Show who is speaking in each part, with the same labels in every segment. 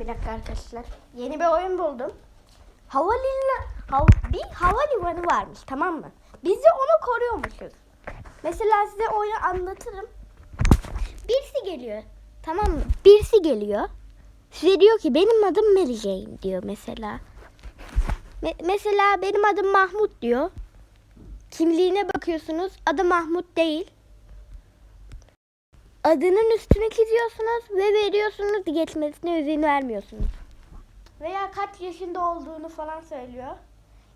Speaker 1: Bir dakika arkadaşlar. Yeni bir oyun buldum. Havalimanı, hav, bir havalimanı varmış tamam mı? Biz de onu koruyormuşuz. Mesela size oyunu anlatırım. Birisi geliyor. Tamam mı? Birisi geliyor. Size diyor ki benim adım Mary Jane diyor mesela. Me- mesela benim adım Mahmut diyor. Kimliğine bakıyorsunuz. Adı Mahmut değil. Adının üstüne çiziyorsunuz ve veriyorsunuz geçmesine izin vermiyorsunuz. Veya kaç yaşında olduğunu falan söylüyor.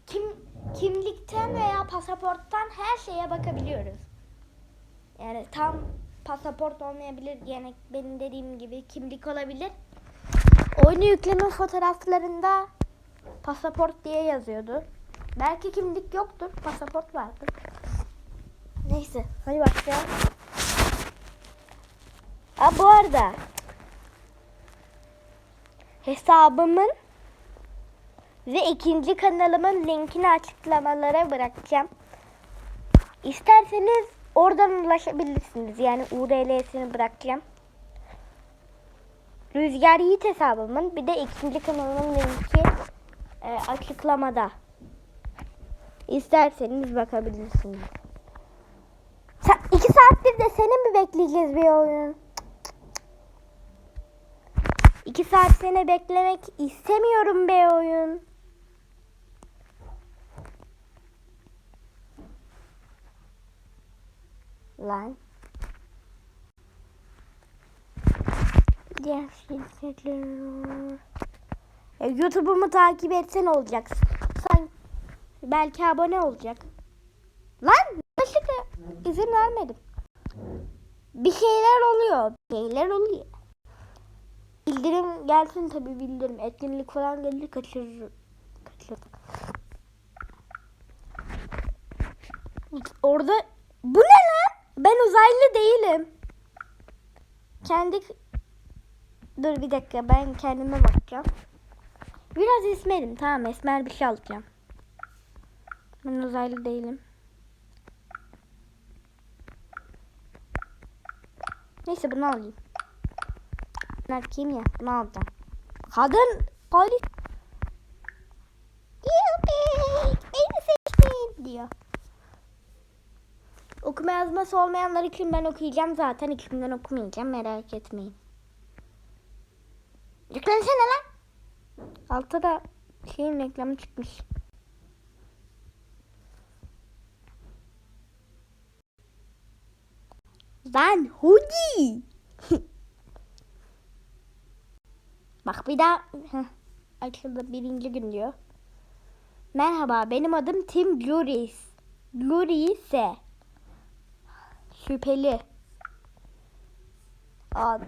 Speaker 1: Kim kimlikten veya pasaporttan her şeye bakabiliyoruz. Yani tam pasaport olmayabilir. Yani benim dediğim gibi kimlik olabilir. Oyunu yükleme fotoğraflarında pasaport diye yazıyordu. Belki kimlik yoktur, pasaport vardır. Neyse, hadi başlayalım. Ha bu arada hesabımın ve ikinci kanalımın linkini açıklamalara bırakacağım. İsterseniz oradan ulaşabilirsiniz. Yani URL'sini bırakacağım. Rüzgar Yiğit hesabımın bir de ikinci kanalımın linki e, açıklamada. İsterseniz bakabilirsiniz. Sen, iki saattir de seni mi bekleyeceğiz bir oyun? İki saat seni beklemek istemiyorum be oyun. Lan. Diğer şirketler. YouTube'umu takip etsen olacaksın. Sen belki abone olacak. Lan yanlışlıkla izin vermedim. Bir şeyler oluyor. Bir şeyler oluyor. Bildirim gelsin tabi bildirim. Etkinlik falan gelir kaçırır. Kaçırır. Orada bu ne lan? Ben uzaylı değilim. Kendi Dur bir dakika ben kendime bakacağım. Biraz esmerim tamam esmer bir şey alacağım. Ben uzaylı değilim. Neyse bunu alayım. Erkeğim ya bunu alacağım. Kadın polis. Yupik beni seçtin diyor. Okuma yazması olmayanlar için ben okuyacağım zaten içimden okumayacağım merak etmeyin. Yüklensene lan. Altta da şeyin reklamı çıkmış. Lan Hudi. Bak bir daha açıldı birinci gün diyor. Merhaba benim adım Tim Luris. Lurise. Şüpheli. Ad.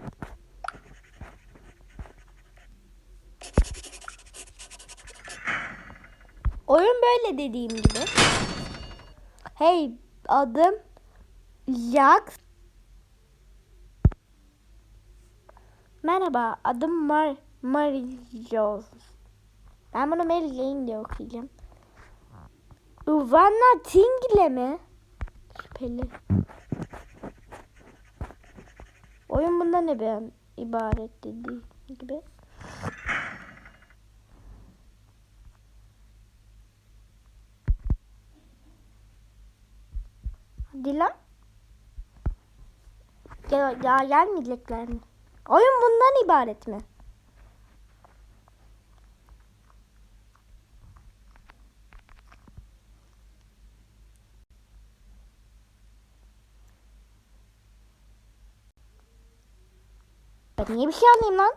Speaker 1: Oyun böyle dediğim gibi. Hey adım Jax. Merhaba adım Mar Marijos. Ben bunu Mary Jane diye okuyacağım. Ivana Tingle mi? Şüpheli. Oyun bunda ne ben ibaret dediği gibi. Hadi lan. Ya, ya gelmeyecekler mi? Oyun bundan ibaret mi? Ben niye bir şey alayım lan?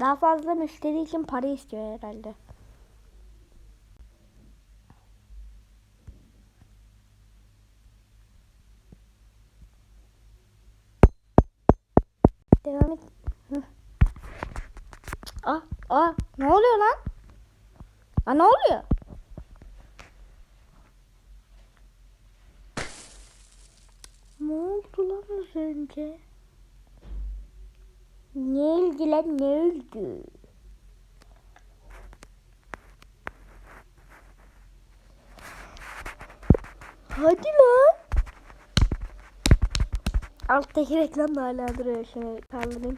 Speaker 1: Daha fazla müşteri için para istiyor herhalde. Devam et. Ah, ah, ne oluyor lan? Aa, ne oluyor? Ne oldu lan az önce? Ne oldu lan ne oldu? Hadi lan. Alttaki reklam da hala duruyor. Şöyle kaldırayım.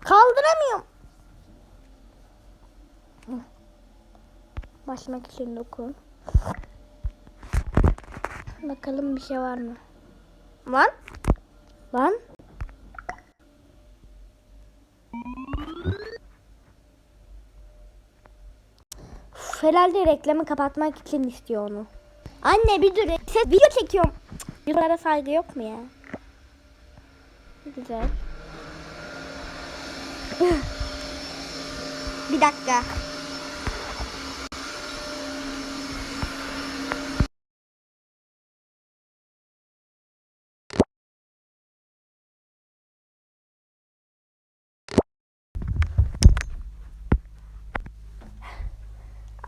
Speaker 1: Kaldıramıyorum. Hı. Başlamak için dokun. Bakalım bir şey var mı? Lan? Lan? Uf, herhalde reklamı kapatmak için istiyor onu. Anne bir dur. Ses video çekiyorum. Videolara saygı yok mu ya? Güzel. bir dakika.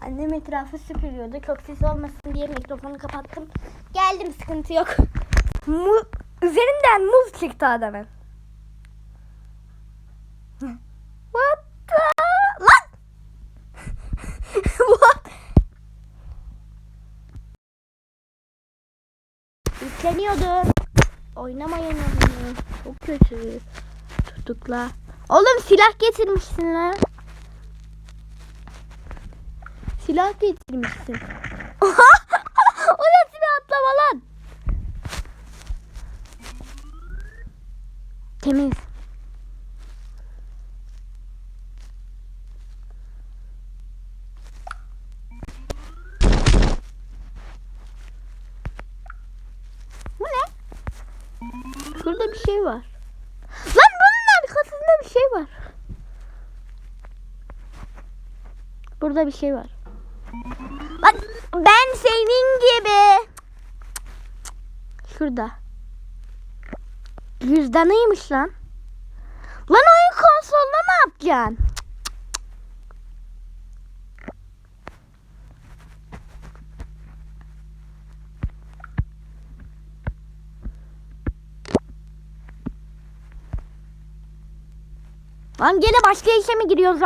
Speaker 1: Annem etrafı süpürüyordu. Çok ses olmasın diye mikrofonu kapattım. Geldim sıkıntı yok. Mu üzerinden muz çıktı adamın. What the... Lan! What? Yükleniyordu. Oynamayın onu. Çok kötü. Tutukla. Oğlum silah getirmişsin lan. Silah getirmişsin. o nasıl bir atlama lan? Temiz. Bu ne? Şurada bir şey var. Lan bunun arkasında bir şey var. Burada bir şey var. Bak ben senin gibi. Şurada. Cüzdanıymış lan. Lan oyun konsoluna mı yapacaksın? Lan gene başka işe mi giriyoruz?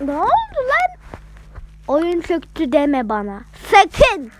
Speaker 1: Ne oldu lan? Oyun çöktü deme bana. Sakın.